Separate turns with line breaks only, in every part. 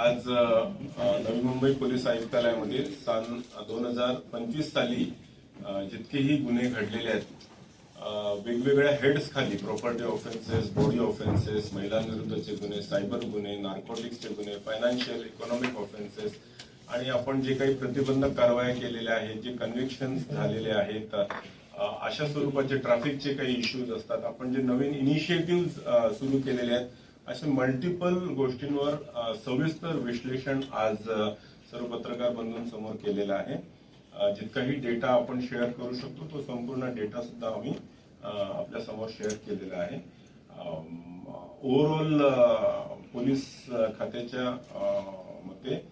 आज नवी मुंबई पोलीस आयुक्तालयामध्ये सन दोन हजार पंचवीस साली जितकेही गुन्हे घडलेले आहेत वेगवेगळ्या हेड्स खाली प्रॉपर्टी ऑफेन्सेस बॉडी ऑफेन्सेस महिलांविरुद्धचे गुन्हे सायबर गुन्हे नार्कोटिक्सचे गुन्हे फायनान्शियल इकॉनॉमिक ऑफेन्सेस आणि आपण जे काही प्रतिबंधक कारवाया केलेल्या आहेत जे कन्व्हिक्शन झालेले आहेत अशा स्वरूपाचे ट्रॅफिकचे काही इश्यूज असतात. आपण जे नवीन इनिशिएटिव्ह सुरू केलेले आहेत अशा मल्टिपल गोष्टींवर सविस्तर विश्लेषण आज सर्व पत्रकार बंधूंसमोर केलेलं आहे. जितकाही डेटा आपण शेअर करू शकतो तो संपूर्ण डेटा सुद्धा आम्ही आपल्यासमोर शेअर केलेला आहे. ओव्हरऑल पोलीस खात्याच्या मते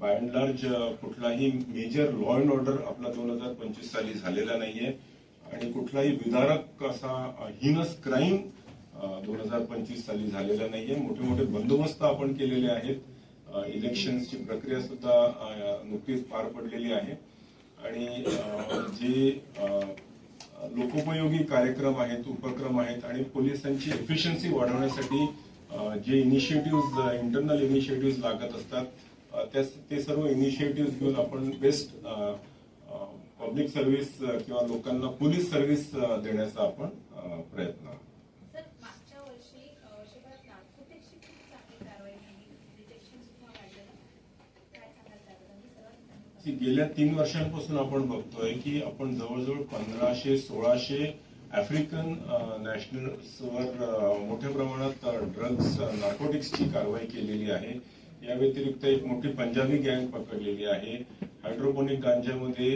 बाय अँड लार्ज कुठलाही मेजर लॉ अँड ऑर्डर आपला दोन हजार पंचवीस साली झालेला नाहीये. आणि कुठलाही विदारक असा हिनस क्राईम दोन हजार पंचवीस साली झालेला नाहीये. मोठे मोठे बंदोबस्त आपण केलेले आहेत. इलेक्शनची प्रक्रिया सुद्धा नुकतीच पार पडलेली आहे. आणि जे लोकोपयोगी कार्यक्रम आहेत उपक्रम आहेत आणि पोलिसांची एफिशियन्सी वाढवण्यासाठी जे इनिशिएटिव्ह इंटरनल इनिशिएटिव्ह लागत असतात त्या- ते सर्व इनिशिएटिव्ह घेऊन आपण बेस्ट पब्लिक सर्व्हिस किंवा लोकांना पोलीस सर्व्हिस देण्याचा आपण प्रयत्न आहोत.
सर मागच्या वर्षी अ, वर्षभरात नागपुरपेक्षा किती चांगली कारवाई झाली डिटेक्शन सुद्धा वाढलेलं काय सांगाल त्याबद्दल मी सर्वात चांगली
की गेल्या तीन वर्षांपासून आपण बघतोय की आपण जवळजवळ पंधराशे सोळाशे आफ्रिकन नॅशनल्सवर मोठ्या प्रमाणात ड्रग्ज नार्कोटिक्सची कारवाई केलेली आहे. या व्यतिरिक्त एक मोठी पंजाबी गँग पकडलेली आहे. हायड्रोपोनिक गांजामध्ये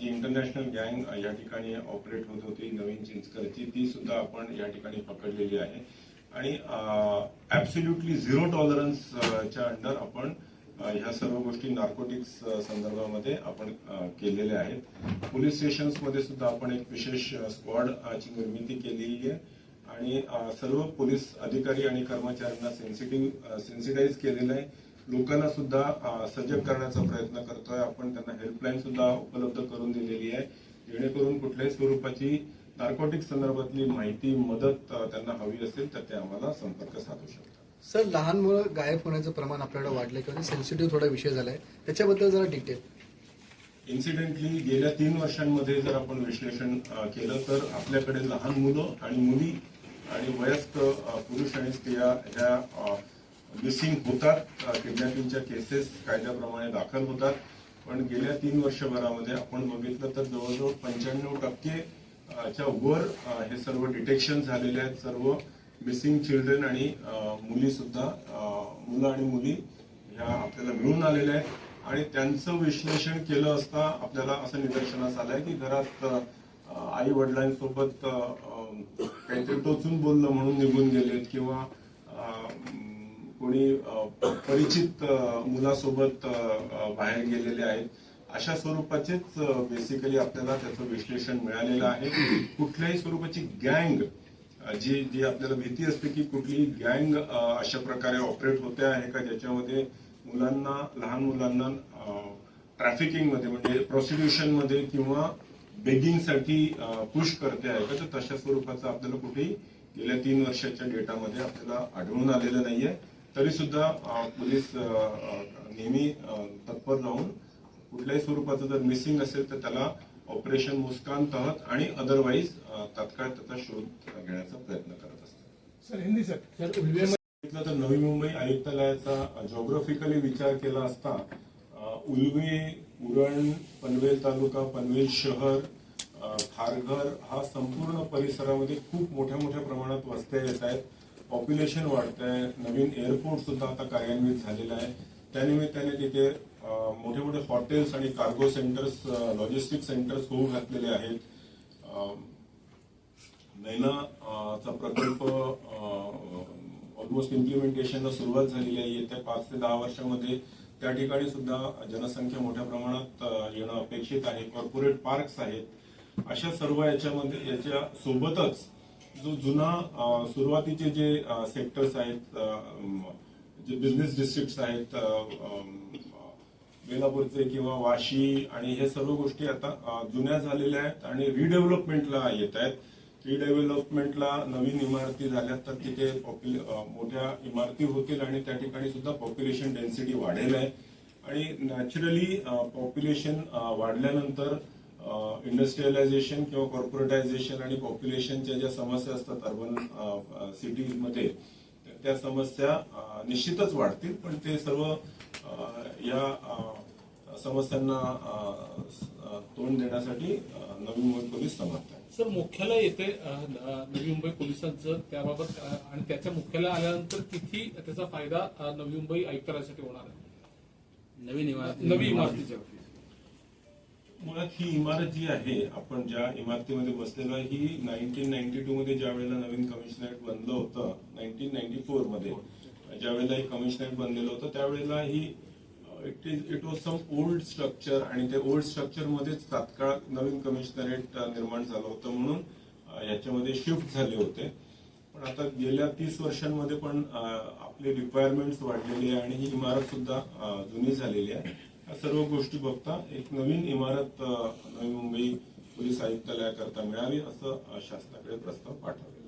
जी इंटरनॅशनल गँग या ठिकाणी ऑपरेट होत होती नवीन चिंचकरची ती सुद्धा आपण या ठिकाणी पकडलेली आहे. आणि ऍब्सोल्युटली झिरो टॉलरन्सच्या अंडर आपण ह्या सर्व गोष्टी नार्कोटिक्स संदर्भामध्ये आपण केलेल्या आहेत. पोलीस स्टेशन्समध्ये सुद्धा आपण एक विशेष स्क्वॉडची निर्मिती केलेली आहे. आणि सर्व पोलीस अधिकारी आणि कर्मचाऱ्यांना सेन्सिटिव्ह सेन्सिटाईज केलेलं आहे. लोकांना सुद्धा सजग करण्याचा प्रयत्न करतोय आपण. त्यांना हेल्पलाईन सुद्धा उपलब्ध करून दिलेली आहे. जेणेकरून कुठल्याही स्वरूपाची नार्कोटिक्स संदर्भातली माहिती मदत त्यांना हवी असेल तर ते आम्हाला संपर्क साधू शकतात.
सर लहान मुलं गायब होण्याचं प्रमाण आपल्याकडे वाढलं किंवा सेन्सिटिव्ह थोडा विषय झालाय. त्याच्याबद्दल जरा डिटेल
इन्सिडेंटली गेल्या तीन वर्षांमध्ये जर आपण विश्लेषण केलं तर आपल्याकडे लहान मुलं आणि मुली आणि वयस्क पुरुष आणि स्त्रिया ह्या मिसिंग होतात. किडनॅपिंगच्या केसेस कायद्याप्रमाणे दाखल होतात. पण गेल्या तीन वर्षभरामध्ये आपण बघितलं तर जवळजवळ पंच्याण्णव टक्के च्या वर हे सर्व डिटेक्शन झालेले आहेत सर्व. मिसिंग चिल्ड्रन आणि मुली सुद्धा मुलं आणि मुली ह्या आपल्याला मिळून आलेल्या आहेत. आणि त्यांचं विश्लेषण केलं असता आपल्याला असं निदर्शनास आलंय की घरात आई वडिलांसोबत काहीतरी टोचून बोललं म्हणून निघून गेलेत किंवा कोणी परिचित मुलासोबत बाहेर गेलेले आहेत. अशा स्वरूपाचेच बेसिकली आपल्याला त्याचं विश्लेषण मिळालेलं आहे. कुठल्याही स्वरूपाची गँग जी जी आपल्याला भीती असते की कुठली गँग अशा प्रकारे ऑपरेट होते आहे का ज्याच्यामध्ये मुलांना लहान मुलांना ट्रॅफिकिंगमध्ये म्हणजे प्रॉसिक्युशनमध्ये किंवा बेगिंगसाठी पुश करते आहे का तर तशा स्वरूपाचं आपल्याला कुठेही गेल्या तीन वर्षाच्या डेटामध्ये आपल्याला आढळून आलेलं नाहीये. तरी सुद्धा पोलीस नेहमी तत्पर राहून कुठल्याही स्वरूपाचं जर मिसिंग असेल तर त्याला ऑपरेशन मुस्कान तहत आणि अदरवाईज तात्काळ त्याचा शोध घेण्याचा प्रयत्न करत असतात.
Sir Hindi sir.
तर नवी मुंबई आयुक्तालयाचा जॉग्राफिकली विचार केला असता उलवे उरण पनवेल तालुका पनवेल शहर खारघर हा संपूर्ण परिसरामध्ये खूप मोठ्या मोठ्या प्रमाणात वस्त्या येत आहेत. पॉप्युलेशन वाढत आहे नवीन एअरपोर्ट सुद्धा आता कार्यान्वित झालेलं आहे. त्यानिमित्ताने तिथे मोठे मोठे हॉटेल्स आणि कार्गो सेंटर्स लॉजिस्टिक सेंटर्स होऊ घातलेले आहेत. नैना चा प्रकल्प ऑलमोस्ट इम्प्लिमेंटेशनला सुरुवात झालेली आहे. येत्या पाच ते दहा वर्षामध्ये त्या ठिकाणी सुद्धा जनसंख्या मोठ्या प्रमाणात येणं अपेक्षित आहे. कॉर्पोरेट पार्क्स आहेत. अशा सर्व याच्यामध्ये याच्या सोबतच जो जुना सुरुवातीचे जे सेक्टर्स आहेत जे बिझनेस डिस्ट्रिक्ट आहेत बेलापूरचे किंवा वाशी आणि हे सर्व गोष्टी आता जुन्या झालेल्या आहेत आणि रिडेव्हलपमेंटला येत आहेत. रिडेव्हलपमेंटला नवीन इमारती झाल्या तर तिथे मोठ्या इमारती होतील आणि त्या ठिकाणी सुद्धा पॉप्युलेशन डेन्सिटी वाढेल आहे. आणि नॅचरली पॉप्युलेशन वाढल्यानंतर इंडस्ट्रियलायझेशन किंवा कॉर्पोरेटायझेशन आणि पॉप्युलेशनच्या ज्या समस्या असतात अर्बन सिटीजमध्ये त्या समस्या निश्चितच वाढतील. पण ते सर्व या समस्यांना तोंड देण्यासाठी नवी मुंबई पोलीस समर्थ आहे
सर मुख्यालय येते नवी मुंबई पोलिसांचं त्याबाबत आणि त्याच्या मुख्यालय आल्यानंतर किती त्याचा फायदा नवी मुंबई आयुक्तालयासाठी होणार आहे?
नवीन इमारत.
नवी इमारतीच्या
मुळात ही इमारत जी आहे आपण ज्या इमारतीमध्ये बसलेलो आहे ही नाईन्टीन नाईन्टी टू मध्ये ज्या वेळेला नवीन कमिशनरेट बनलं होतं नाईन्टीन नाईन्टी फोरमध्ये ज्या वेळेला हे कमिशनरेट बनलेलं होतं त्यावेळेला ही it is it was some old structure आणि ते ओल्ड स्ट्रक्चर मध्येच तात्काळ नवीन कमिशनरेट निर्माण झालं होतं म्हणून याच्यामध्ये शिफ्ट झाले होते. पण आता गेल्या तीस वर्षांमध्ये पण आपले रिक्वायरमेंट्स वाढलेली आहे आणि ही इमारत सुद्धा जुनी झालेली आहे. या सर्व गोष्टी बघता एक नवीन इमारत नवी मुंबई पोलीस आयुक्तालयाकरता मिळावी असं शासनाकडे प्रस्ताव पाठवले